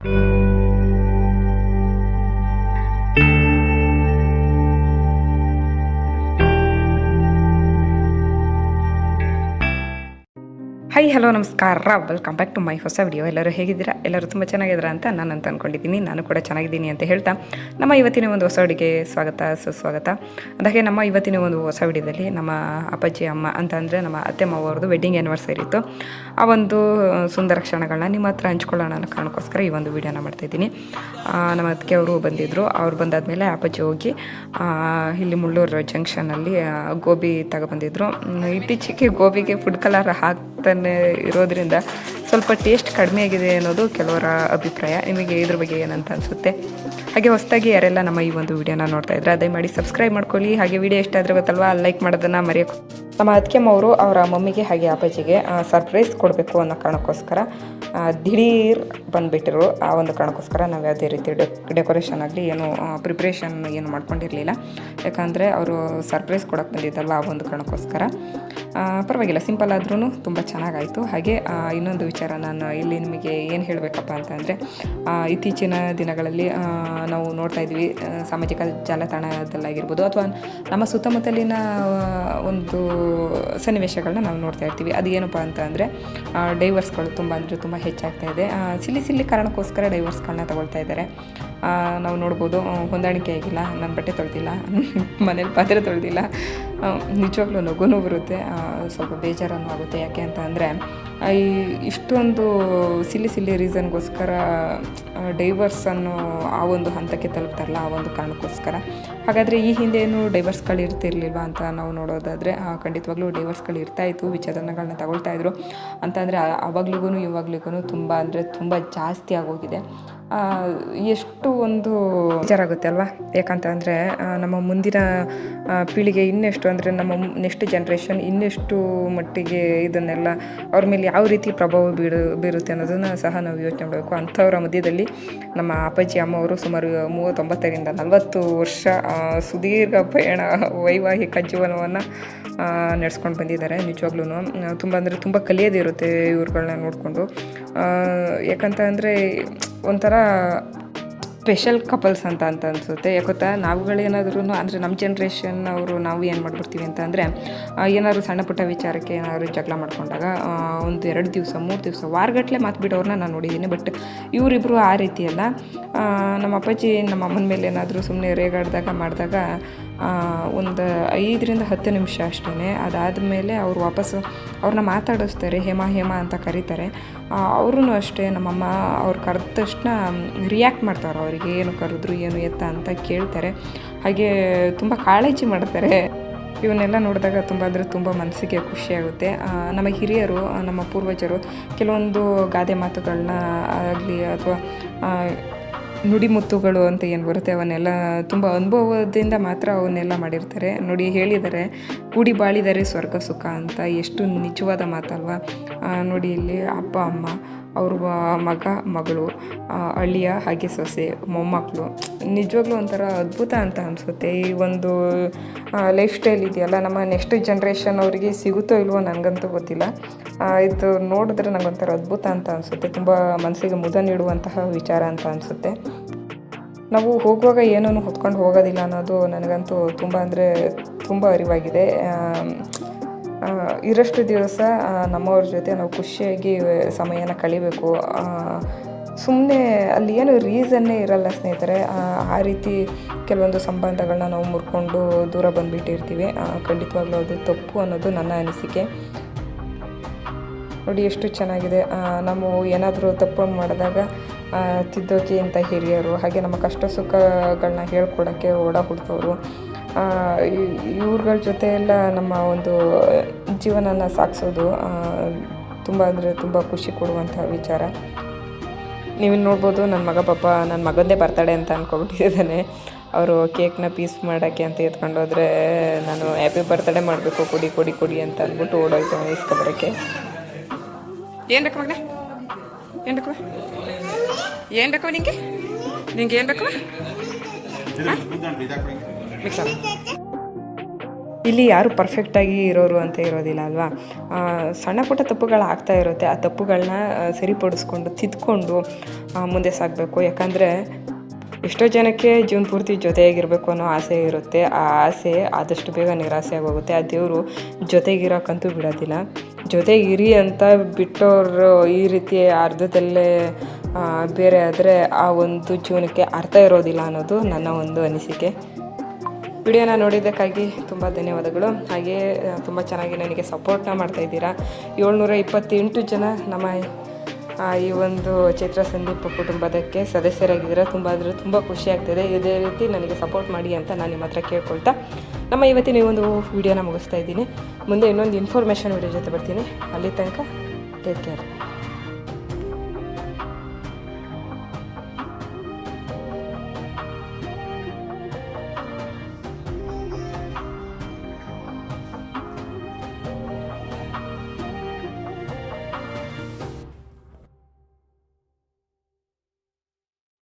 thank you hi hello ನಮಸ್ಕಾರ. Welcome back to my ಹೊಸ video ಎಲ್ಲರೂ ಹೇಗಿದ್ದೀರಾ? ಎಲ್ಲರೂ ತುಂಬ ಚೆನ್ನಾಗಿದ್ದೀರಾ ಅಂತ ನಾನು ಅಂತ ಅಂದ್ಕೊಂಡಿದ್ದೀನಿ ನಾನು ಕೂಡ ಚೆನ್ನಾಗಿದ್ದೀನಿ ಅಂತ ಹೇಳ್ತಾ ನಮ್ಮ ಇವತ್ತಿನ ಒಂದು ಹೊಸ ಅಡುಗೆ ಸ್ವಾಗತ, ಸುಸ್ವಾಗತ. ಅದಕ್ಕೆ ನಮ್ಮ ಇವತ್ತಿನ ಒಂದು ಹೊಸ ವಿಡಿಯೋದಲ್ಲಿ ನಮ್ಮ ಅಪ್ಪಾಜಿ, ಅಮ್ಮ ಅಂತ ಅಂದರೆ ನಮ್ಮ ಅತ್ತೆ ಮಾವರದು ವೆಡ್ಡಿಂಗ್ ಆ್ಯನಿವರ್ಸರಿ ಇತ್ತು. ಆ ಒಂದು ಸುಂದರ ಕ್ಷಣಗಳನ್ನ ನಿಮ್ಮ ಹತ್ರ ಹಂಚ್ಕೊಳ್ಳೋಣ ಅನ್ನೋ ಕಾರಣಕ್ಕೋಸ್ಕರ ಈ ಒಂದು ವಿಡಿಯೋನ ಮಾಡ್ತಾಯಿದ್ದೀನಿ ನಮ್ಮ ಅದಕ್ಕೆ ಅವರು ಬಂದಿದ್ದರು ಅವ್ರು ಬಂದಾದಮೇಲೆ ಅಪ್ಪಾಜಿ ಹೋಗಿ ಇಲ್ಲಿ ಮುಳ್ಳೂರು ಜಂಕ್ಷನಲ್ಲಿ ಗೋಬಿ ತಗೊಬಂದಿದ್ರು ಇತ್ತೀಚೆಗೆ ಗೋಬಿಗೆ ಫುಡ್ ಕಲರ್ ಹಾಕ್ತಾನೆ ಇರೋದ್ರಿಂದ ಸ್ವಲ್ಪ ಟೇಸ್ಟ್ ಕಡಿಮೆ ಆಗಿದೆ ಅನ್ನೋದು ಕೆಲವರ ಅಭಿಪ್ರಾಯ. ನಿಮಗೆ ಇದ್ರ ಬಗ್ಗೆ ಏನಂತ ಅನಿಸುತ್ತೆ? ಹಾಗೆ ಹೊಸದಾಗಿ ಯಾರೆಲ್ಲ ನಮ್ಮ ಈ ಒಂದು ವಿಡಿಯೋನ ನೋಡ್ತಾ ಇದ್ರೆ ಮಾಡಿ ಸಬ್ಸ್ಕ್ರೈಬ್ ಮಾಡ್ಕೊಳ್ಳಿ. ಹಾಗೆ ವಿಡಿಯೋ ಇಷ್ಟ ಆದರೆ ಗೊತ್ತಲ್ವಾ ಲೈಕ್ ಮಾಡೋದನ್ನು ಮರೆಯೋಕೆ ನಮ್ಮ ಅದಕ್ಕೆಮ್ಮವರು ಅವರ ಮಮ್ಮಿಗೆ ಹಾಗೆ ಅಪ್ಪಾಜಿಗೆ ಸರ್ಪ್ರೈಸ್ ಕೊಡಬೇಕು ಅನ್ನೋ ಕಾರಣಕ್ಕೋಸ್ಕರ ದಿಢೀರ್ ಬಂದುಬಿಟ್ಟಿರು ಆ ಒಂದು ಕಾರಣಕ್ಕೋಸ್ಕರ ನಾವು ಯಾವುದೇ ರೀತಿ ಡೆಕೋರೇಷನ್ ಆಗಲಿ ಏನು ಪ್ರಿಪ್ರೇಷನ್ ಏನು ಮಾಡ್ಕೊಂಡಿರಲಿಲ್ಲ. ಯಾಕಂದರೆ ಅವರು ಸರ್ಪ್ರೈಸ್ ಕೊಡೋಕೆ ಬಂದಿದ್ದಲ್ಲ ಆ ಒಂದು ಕಾರಣಕ್ಕೋಸ್ಕರ. ಪರವಾಗಿಲ್ಲ ಸಿಂಪಲ್ ಆದ್ರೂ ತುಂಬ ಚೆನ್ನಾಗಾಯಿತು. ಹಾಗೆ ಇನ್ನೊಂದು ವಿಚಾರ ನಾನು ಇಲ್ಲಿ ನಿಮಗೆ ಏನು ಹೇಳಬೇಕಪ್ಪ ಅಂತಂದರೆ ಇತ್ತೀಚಿನ ದಿನಗಳಲ್ಲಿ ನಾವು ನೋಡ್ತಾ ಇದ್ವಿ ಸಾಮಾಜಿಕ ಜಾಲತಾಣದಲ್ಲಾಗಿರ್ಬೋದು ಅಥವಾ ನಮ್ಮ ಸುತ್ತಮುತ್ತಲಿನ ಒಂದು ಸನ್ನಿವೇಶಗಳನ್ನ ನಾವು ನೋಡ್ತಾ ಇರ್ತೀವಿ. ಅದು ಏನಪ್ಪ ಅಂತ ಅಂದರೆ ಡೈವರ್ಸ್ಗಳು ತುಂಬ ಅಂದರೆ ತುಂಬ ಹೆಚ್ಚಾಗ್ತಾ ಇದೆ. ಸಿಲ್ಲಿ ಸಿಲ್ಲಿ ಕಾರಣಕ್ಕೋಸ್ಕರ ಡೈವರ್ಸ್ಗಳನ್ನ ತಗೊಳ್ತಾ ಇದ್ದಾರೆ. ನಾವು ನೋಡ್ಬೋದು ಹೊಂದಾಣಿಕೆ ಆಗಿಲ್ಲ ನನ್ನ ಬಟ್ಟೆ ತೊಳೆದಿಲ್ಲ, ಮನೇಲಿ ಪಾತ್ರೆ ತೊಳೆದಿಲ್ಲ ನಿಜವಾಗ್ಲೂ ನಗುನೂ ಬರುತ್ತೆ. ಸ್ವಲ್ಪ ಬೇಜಾರನ್ನು ಆಗುತ್ತೆ ಯಾಕೆ ಅಂತ ಅಂದರೆ ಈ ಇಷ್ಟೊಂದು ಸಿಲ್ಲಿ ಸಿಲ್ಲಿ ರೀಸನ್ಗೋಸ್ಕರ ಡೈವರ್ಸ್ ಅನ್ನೋ ಆ ಒಂದು ಹಂತಕ್ಕೆ ತಲುಪ್ತಾರಲ್ಲ, ಆ ಒಂದು ಕಾರಣಕ್ಕೋಸ್ಕರ. ಹಾಗಾದರೆ ಈ ಹಿಂದೆ ಏನು ಡೈವರ್ಸ್ಗಳು ಇರ್ತಿರ್ಲಿಲ್ವಾ ಅಂತ ನಾವು ನೋಡೋದಾದರೆ ಖಂಡಿತವಾಗ್ಲೂ ಡೈವರ್ಸ್ಗಳು ಇರ್ತಾ ಇತ್ತು ವಿಚ್ಛೇದನಗಳನ್ನ ತಗೊಳ್ತಾ ಇದ್ರು. ಅಂತಂದರೆ ಆವಾಗ್ಲಿಗೂ ಇವಾಗ್ಲಿಗೂ ತುಂಬ ಅಂದರೆ ತುಂಬ ಜಾಸ್ತಿ ಆಗೋಗಿದೆ. ಎಷ್ಟು ಒಂದು ಬೇಜಾರಾಗುತ್ತೆ ಅಲ್ವಾ? ಯಾಕಂತ ಅಂದರೆ ನಮ್ಮ ಮುಂದಿನ ಪೀಳಿಗೆ ಇನ್ನೆಷ್ಟು ಅಂದರೆ ನಮ್ಮ ನೆಕ್ಸ್ಟ್ ಜನ್ರೇಷನ್ ಇನ್ನೆಷ್ಟು ಮಟ್ಟಿಗೆ ಇದನ್ನೆಲ್ಲ, ಅವ್ರ ಮೇಲೆ ಯಾವ ರೀತಿ ಪ್ರಭಾವ ಬೀಳು ಬೀರುತ್ತೆ ಅನ್ನೋದನ್ನು ಸಹ ನಾವು ಯೋಚನೆ ಮಾಡಬೇಕು. ಅಂಥವರ ಮಧ್ಯದಲ್ಲಿ ನಮ್ಮ ಅಪ್ಪಾಜಿ ಅಮ್ಮ ಅವರು ಸುಮಾರು ಮೂವತ್ತೊಂಬತ್ತರಿಂದ ನಲವತ್ತು ವರ್ಷ ಸುದೀರ್ಘ ಪಯಣ, ವೈವಾಹಿಕ ಜೀವನವನ್ನು ನಡೆಸ್ಕೊಂಡು ಬಂದಿದ್ದಾರೆ ನಿಜವಾಗ್ಲೂ. ತುಂಬ ಅಂದರೆ ತುಂಬ ಕಲಿಯೋದಿರುತ್ತೆ ಇವ್ರುಗಳನ್ನ ನೋಡಿಕೊಂಡು. ಯಾಕಂತ ಅಂದರೆ ಒಂಥರ ಸ್ಪೆಷಲ್ ಕಪಲ್ಸ್ ಅಂತ ಅಂತ ಅನಿಸುತ್ತೆ. ಯಾಕೊತ್ತಾ? ನಾವುಗಳೇನಾದ್ರೂ ಅಂದರೆ ನಮ್ಮ ಜನ್ರೇಷನ್ ಅವರು ನಾವು ಏನು ಮಾಡ್ಬಿಡ್ತೀವಿ ಅಂತ ಅಂದರೆ ಏನಾದ್ರು ಸಣ್ಣ ಪುಟ್ಟ ವಿಚಾರಕ್ಕೆ ಏನಾದ್ರು ಜಗಳ ಮಾಡ್ಕೊಂಡಾಗ ಒಂದು ಎರಡು ದಿವಸ, ಮೂರು ದಿವಸ ವಾರಗಟ್ಟಲೆ ಮಾತು ಬಿಡೋರನ್ನ ನಾನು ನೋಡಿದ್ದೀನಿ ಬಟ್ ಇವರಿಬ್ಬರು ಆ ರೀತಿ ಅಲ್ಲ ನಮ್ಮ ಅಪ್ಪಾಜಿ, ನಮ್ಮ ಅಮ್ಮನ ಮೇಲೆ ಏನಾದರೂ ಸುಮ್ಮನೆ ರೇಗಾಡಿದಾಗ ಮಾಡಿದಾಗ ಒಂದು ಐದರಿಂದ ಹತ್ತು ನಿಮಿಷ ಅಷ್ಟೇ ಅದಾದಮೇಲೆ ಅವ್ರು ವಾಪಸ್ಸು ಅವ್ರನ್ನ ಮಾತಾಡಿಸ್ತಾರೆ, ಹೇಮಾ ಹೇಮಾ ಅಂತ ಕರೀತಾರೆ. ಅವ್ರೂ ಅಷ್ಟೇ ನಮ್ಮಮ್ಮ ಅವ್ರು ಕರೆದ ತಕ್ಷಣ ರಿಯಾಕ್ಟ್ ಮಾಡ್ತಾರೆ ಅವರಿಗೆ, ಏನು ಕರೆದ್ರು, ಏನು ಎತ್ತ ಅಂತ ಕೇಳ್ತಾರೆ. ಹಾಗೆ ತುಂಬ ಕಾಳಜಿ ಮಾಡ್ತಾರೆ. ಇವನ್ನೆಲ್ಲ ನೋಡಿದಾಗ ತುಂಬ ಅಂದರೆ ತುಂಬ ಮನಸ್ಸಿಗೆ ಖುಷಿಯಾಗುತ್ತೆ ನಮ್ಮ ಹಿರಿಯರು, ನಮ್ಮ ಪೂರ್ವಜರು ಕೆಲವೊಂದು ಗಾದೆ ಮಾತುಗಳನ್ನ ಆಗಲಿ ಅಥವಾ ನುಡಿಮುತ್ತುಗಳು ಅಂತ ಏನು ಬರುತ್ತೆ, ಅವನ್ನೆಲ್ಲ ತುಂಬ ಅನುಭವದಿಂದ ಮಾತ್ರ ಅವನ್ನೆಲ್ಲ ಮಾಡಿರ್ತಾರೆ. ನೋಡಿ ಹೇಳಿದ್ದಾರೆ ಕೂಡಿ ಬಾಳಿದರೆ ಸ್ವರ್ಗ ಸುಖ ಅಂತ ಎಷ್ಟು ನಿಜವಾದ ಮಾತಲ್ವ. ನೋಡಿ, ಇಲ್ಲಿ ಅಪ್ಪ, ಅಮ್ಮ ಅವ್ರ ಮಗ, ಮಗಳು ಅಳಿಯ ಹಾಗೆ ಸೊಸೆ ಮೊಮ್ಮಕ್ಕಳು ನಿಜವಾಗ್ಲೂ ಒಂಥರ ಅದ್ಭುತ ಅಂತ ಅನಿಸುತ್ತೆ. ಈ ಒಂದು ಲೈಫ್ ಸ್ಟೈಲ್ ಇದೆಯಲ್ಲ, ನಮ್ಮ ನೆಕ್ಸ್ಟ್ ಜನ್ರೇಷನ್ ಅವರಿಗೆ ಸಿಗುತ್ತೋ ಇಲ್ವೋ ನನಗಂತೂ ಗೊತ್ತಿಲ್ಲ. ಇದು ನೋಡಿದ್ರೆ ನನಗೊಂಥರ ಅದ್ಭುತ ಅಂತ ಅನಿಸುತ್ತೆ. ತುಂಬ ಮನಸ್ಸಿಗೆ ಮುದ ನೀಡುವಂತಹ ವಿಚಾರ ಅಂತ ಅನಿಸುತ್ತೆ. ನಾವು ಹೋಗುವಾಗ ಏನೂ ಹೊತ್ಕೊಂಡು ಹೋಗೋದಿಲ್ಲ ಅನ್ನೋದು ನನಗಂತೂ ತುಂಬ ಅಂದರೆ ತುಂಬ ಅರಿವಾಗಿದೆ. ಇರಷ್ಟು ದಿವಸ ನಮ್ಮವ್ರ ಜೊತೆ ನಾವು ಖುಷಿಯಾಗಿ ಸಮಯನ ಕಳಿಬೇಕು. ಸುಮ್ಮನೆ ಅಲ್ಲಿ ಏನು ರೀಸನ್ನೇ ಇರಲ್ಲ ಸ್ನೇಹಿತರೆ. ಆ, ರೀತಿ ಕೆಲವೊಂದು ಸಂಬಂಧಗಳನ್ನ ನಾವು ಮುರ್ಕೊಂಡು ದೂರ ಬಂದುಬಿಟ್ಟಿರ್ತೀವಿ. ಖಂಡಿತವಾಗ್ಲೂ ಅದು ತಪ್ಪು ಅನ್ನೋದು ನನ್ನ ಅನಿಸಿಕೆ. ನೋಡಿ ಎಷ್ಟು ಚೆನ್ನಾಗಿದೆ. ನಾವು ಏನಾದರೂ ತಪ್ಪನ್ನು ಮಾಡಿದಾಗ ತಿದ್ದೋಕೆ ಅಂತ ಹಿರಿಯರು ಹಾಗೆ ನಮ್ಮ ಕಷ್ಟ ಸುಖಗಳನ್ನ ಹೇಳ್ಕೊಡೋಕ್ಕೆ ಓಡ ಇವ್ರುಗಳ ಜೊತೆ ಎಲ್ಲ ನಮ್ಮ ಒಂದು ಜೀವನನ ಸಾಗಿಸೋದು ತುಂಬ ಅಂದರೆ ತುಂಬ ಖುಷಿ ಕೊಡುವಂಥ ವಿಚಾರ ನೀವು ನೋಡ್ಬೋದು ನನ್ನ ಮಗ ಪಾಪ ನನ್ನ ಮಗಂದೇ ಬರ್ತಾಡೆ ಅಂತ ಅಂದ್ಕೊಬಿಟ್ಟಿದ್ದಾನೆ ಅವರು ಕೇಕ್ನ ಪೀಸ್ ಮಾಡೋಕ್ಕೆ ಅಂತ ಎತ್ಕೊಂಡೋದ್ರೆ ನಾನು ಹ್ಯಾಪಿ ಬರ್ತಡೇ ಮಾಡಬೇಕು ಕೊಡಿ ಕೊಡಿ ಕೊಡಿ ಅಂತ ಅಂದ್ಬಿಟ್ಟು ಓಡೋಯ್ತಾನೆ ಇಸ್ಕೊಬರೋಕ್ಕೆ ಏನು ಬೇಕು ಮಗನೇ ಏನು ಬೇಕು ಏನು ಬೇಕು ನಿಂಗೆ ನಿಂಗೆ ಏನು ಬೇಕು ಇಲ್ಲಿ ಯಾರು ಪರ್ಫೆಕ್ಟಾಗಿ ಇರೋರು ಅಂತ ಇರೋದಿಲ್ಲ ಅಲ್ವಾ? ಸಣ್ಣ ಪುಟ್ಟ ತಪ್ಪುಗಳು ಆಗ್ತಾ ಇರುತ್ತೆ. ಆ ತಪ್ಪುಗಳನ್ನ ಸರಿಪಡಿಸ್ಕೊಂಡು, ತಿದ್ಕೊಂಡು ಮುಂದೆ ಸಾಗಬೇಕು. ಯಾಕಂದರೆ ಎಷ್ಟೋ ಜನಕ್ಕೆ ಜೀವನ ಪೂರ್ತಿ ಜೊತೆಯಾಗಿರಬೇಕು ಅನ್ನೋ ಆಸೆ ಇರುತ್ತೆ. ಆ ಆಸೆ ಆದಷ್ಟು ಬೇಗ ನಿರಾಸೆ ಆಗೋಗುತ್ತೆ. ಆ ದೇವರು ಜೊತೆಗಿರೋಕ್ಕಂತೂ ಬಿಡೋದಿಲ್ಲ. ಜೊತೆಗಿರಿ ಅಂತ ಬಿಟ್ಟವರು ಈ ರೀತಿ ಅರ್ಧದಲ್ಲೇ ಬೇರೆ ಆದರೆ ಆ ಒಂದು ಜೀವನಕ್ಕೆ ಅರ್ಥ ಇರೋದಿಲ್ಲ ಅನ್ನೋದು ನನ್ನ ಒಂದು ಅನಿಸಿಕೆ. ವಿಡಿಯೋನ ನೋಡಿದ್ದಕ್ಕಾಗಿ ತುಂಬ ಧನ್ಯವಾದಗಳು. ಹಾಗೆ ತುಂಬ ಚೆನ್ನಾಗಿ ನನಗೆ ಸಪೋರ್ಟ್ನ ಮಾಡ್ತಾ ಇದ್ದೀರಾ. ಏಳ್ನೂರ ಇಪ್ಪತ್ತೆಂಟು ಜನ ನಮ್ಮ ಈ ಒಂದು ಚೈತ್ರ ಸಂದೀಪ್ ಕುಟುಂಬದಕ್ಕೆ ಸದಸ್ಯರಾಗಿದ್ದೀರ. ತುಂಬ ಅಂದರೆ ತುಂಬ ಖುಷಿ ಆಗ್ತಿದೆ. ಇದೇ ರೀತಿ ನನಗೆ ಸಪೋರ್ಟ್ ಮಾಡಿ ಅಂತ ನಾನು ನಿಮ್ಮ ಹತ್ರ ಕೇಳ್ಕೊಳ್ತಾ. ನಮ್ಮ ಇವತ್ತಿನ ಈ ಒಂದು ವಿಡಿಯೋನ ಮುಗಿಸ್ತಾ ಇದ್ದೀನಿ. ಮುಂದೆ ಇನ್ನೊಂದು ಇನ್ಫಾರ್ಮೇಷನ್ ವಿಡಿಯೋ ಜೊತೆ ಬರ್ತೀನಿ. ಅಲ್ಲಿ ತನಕ ಟೇಕ್ ಕೇರ್